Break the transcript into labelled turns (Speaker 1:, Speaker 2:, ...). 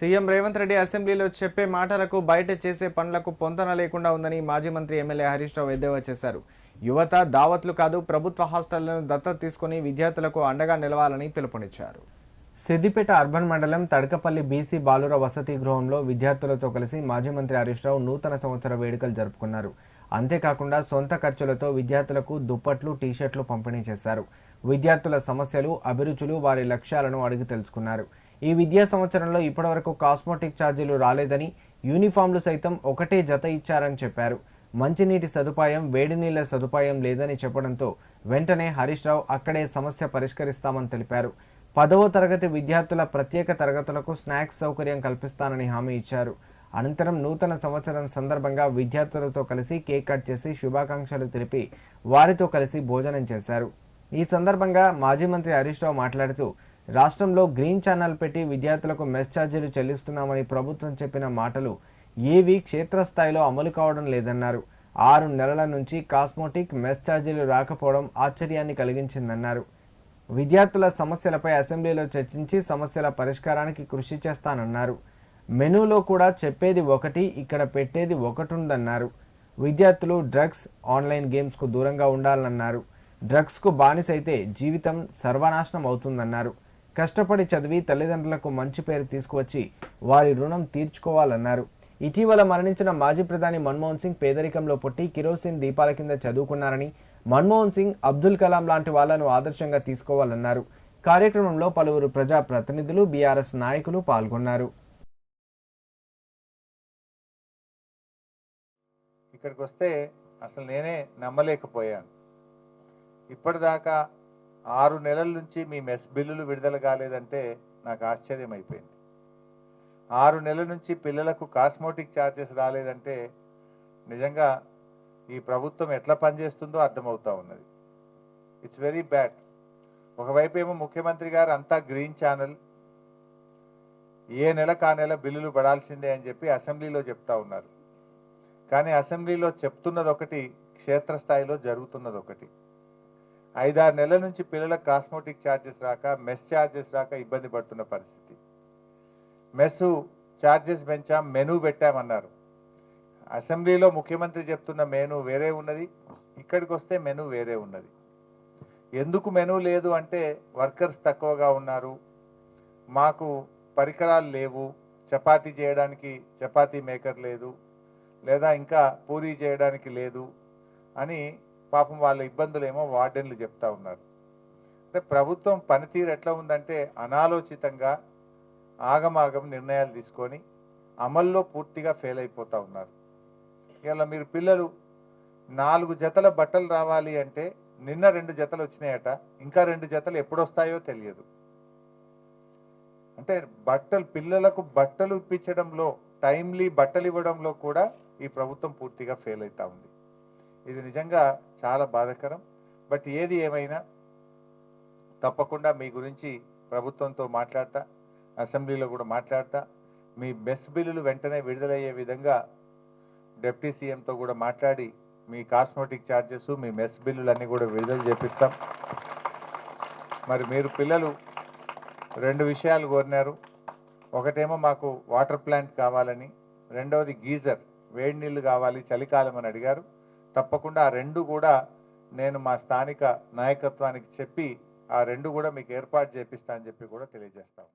Speaker 1: CM Revanth Reddy అసెంబ్లీలో చెప్పే మాటలకు బయట చేసే పనులకు పొంతన లేకుండా ఉందని మాజీ మంత్రి ఎమ్మెల్యే హరీష్ రావు ఎద్దేవా చేశారు. యువత దావత్లు కాదు ప్రభుత్వ హాస్టళ్ళను దత్తత తీసుకుని విద్యార్థులకు అండగా నిలవాలని పిలుపునిచ్చారు. సిద్దిపేట అర్బన్ మండలం తడకపల్లి బీసీ బాలుర వసతి గృహంలో విద్యార్థులతో కలిసి మాజీ మంత్రి హరీష్ రావు నూతన సంవత్సర వేడుకలు జరుపుకున్నారు. అంతేకాకుండా సొంత ఖర్చులతో విద్యార్థులకు దుప్పట్లు టీషర్ట్లు పంపిణీ చేశారు. విద్యార్థుల సమస్యలు అభిరుచులు వారి లక్ష్యాలను అడిగి తెలుసుకున్నారు. ఈ విద్యా సంవత్సరంలో ఇప్పటివరకు కాస్మోటిక్ ఛార్జీలు రాలేదని యూనిఫామ్లు సైతం ఒకటే జత ఇచ్చారని చెప్పారు. మంచినీటి సదుపాయం వేడి నీళ్ళ సదుపాయం లేదని చెప్పడంతో వెంటనే హరీష్ రావు అక్కడే సమస్య పరిష్కరిస్తామని తెలిపారు. పదవ తరగతి విద్యార్థుల ప్రత్యేక తరగతులకు స్నాక్స్ సౌకర్యం కల్పిస్తానని హామీ ఇచ్చారు. అనంతరం నూతన సంవత్సరం సందర్భంగా విద్యార్థులతో కలిసి కేక్ కట్ చేసి శుభాకాంక్షలు తెలిపి వారితో కలిసి భోజనం చేశారు. ఈ సందర్భంగా మాజీ మంత్రి హరీష్ రావు మాట్లాడుతూ రాష్ట్రంలో గ్రీన్ ఛానల్ పెట్టి విద్యార్థులకు మెస్ ఛార్జీలు చెల్లిస్తున్నామని ప్రభుత్వం చెప్పిన మాటలు ఏవి క్షేత్రస్థాయిలో అమలు కావడం లేదన్నారు. ఆరు నెలల నుంచి కాస్మోటిక్ మెస్ ఛార్జీలు రాకపోవడం ఆశ్చర్యాన్ని కలిగించిందన్నారు. విద్యార్థుల సమస్యలపై అసెంబ్లీలో చర్చించి సమస్యల పరిష్కారానికి కృషి చేస్తానన్నారు. మెనూలో కూడా చెప్పేది ఒకటి ఇక్కడ పెట్టేది ఒకటుందన్నారు. విద్యార్థులు డ్రగ్స్ ఆన్లైన్ గేమ్స్కు దూరంగా ఉండాలన్నారు. డ్రగ్స్కు బానిసైతే జీవితం సర్వనాశనం అవుతుందన్నారు. కష్టపడి చదివి తల్లిదండ్రులకు మంచి పేరు తీసుకువచ్చి వారి రుణం తీర్చుకోవాలన్నారు. ఇటీవల మరణించిన మాజీ ప్రధాని మన్మోహన్ సింగ్ పేదరికంలో పుట్టి కిరోసిన్ దీపాల కింద చదువుకున్నారని మన్మోహన్ సింగ్ అబ్దుల్ కలాం లాంటి వాళ్ళను ఆదర్శంగా తీసుకోవాలన్నారు. కార్యక్రమంలో పలువురు ప్రజా ప్రతినిధులు బీఆర్ఎస్ నాయకులు పాల్గొన్నారు.
Speaker 2: ఇక్కడికి వస్తే అసలు నేనే నమ్మలేకపోయాను. ఇప్పటిదాకా ఆరు నెలల నుంచి మీ మెస్ బిల్లులు విడుదల కాలేదంటే నాకు ఆశ్చర్యం అయిపోయింది ఆరు నెలల నుంచి పిల్లలకు కాస్మోటిక్ ఛార్జెస్ రాలేదంటే నిజంగా ఈ ప్రభుత్వం ఎట్లా పనిచేస్తుందో అర్థమవుతా ఉన్నది. ఇట్స్ వెరీ బ్యాడ్ ఒకవైపు ఏమో ముఖ్యమంత్రి గారు అంతా గ్రీన్ ఛానల్ ఏ నెల కా నెల బిల్లులు పడాల్సిందే అని చెప్పి అసెంబ్లీలో చెప్తా ఉన్నారు. కానీ అసెంబ్లీలో చెప్తున్నది ఒకటి క్షేత్రస్థాయిలో జరుగుతున్నది ఒకటి ఐదారు నెలల నుంచి పిల్లలకు కాస్మోటిక్ ఛార్జెస్ రాక మెస్ ఛార్జెస్ రాక ఇబ్బంది పడుతున్న పరిస్థితి. మెస్ ఛార్జెస్ పెంచాం మెనూ పెట్టామన్నారు. అసెంబ్లీలో ముఖ్యమంత్రి చెప్తున్న మెనూ వేరే ఉన్నది ఇక్కడికి వస్తే మెనూ వేరే ఉన్నది. ఎందుకు మెనూ లేదు అంటే వర్కర్స్ తక్కువగా ఉన్నారు మాకు పరికరాలు లేవు చపాతీ చేయడానికి చపాతీ మేకర్ లేదు లేదా ఇంకా పూరీ చేయడానికి లేదు అని పాపం వాళ్ళ ఇబ్బందులేమో వార్డెన్లు చెప్తా ఉన్నారు. అంటే ప్రభుత్వం పనితీరు ఎట్లా ఉందంటే అనాలోచితంగా ఆగమాగం నిర్ణయాలు తీసుకొని అమల్లో పూర్తిగా ఫెయిల్ అయిపోతా ఉన్నారు. ఇలా మీరు పిల్లలు నాలుగు జతల బట్టలు రావాలి అంటే నిన్న రెండు జతలు వచ్చినాయట ఇంకా రెండు జతలు ఎప్పుడొస్తాయో తెలియదు. అంటే బట్టలు పిల్లలకు బట్టలు ఇప్పించడంలో టైమ్లీ బట్టలు ఇవ్వడంలో కూడా ఈ ప్రభుత్వం పూర్తిగా ఫెయిల్ అవుతా ఉంది. ఇది నిజంగా చాలా బాధాకరం. బట్ ఏది ఏమైనా తప్పకుండా మీ గురించి ప్రభుత్వంతో మాట్లాడతా అసెంబ్లీలో కూడా మాట్లాడతా. మీ బెస్ట్ బిల్లులు వెంటనే విడుదలయ్యే విధంగా డిప్యూటీ సీఎంతో కూడా మాట్లాడి మీ కాస్మెటిక్ ఛార్జెస్ మీ మెస్ బిల్లులు అన్నీ కూడా విడుదల చేపిస్తాం. మరి మీరు పిల్లలు రెండు విషయాలు కోరినారు. ఒకటేమో మాకు వాటర్ ప్లాంట్ కావాలని రెండవది గీజర్ వేడి నీళ్ళు కావాలి చలికాలం అని అడిగారు. తప్పకుండా ఆ రెండు కూడా నేను మా స్థానిక నాయకత్వానికి చెప్పి ఆ రెండు కూడా మీకు ఏర్పాటు చేపిస్తా అని చెప్పి కూడా తెలియజేస్తాను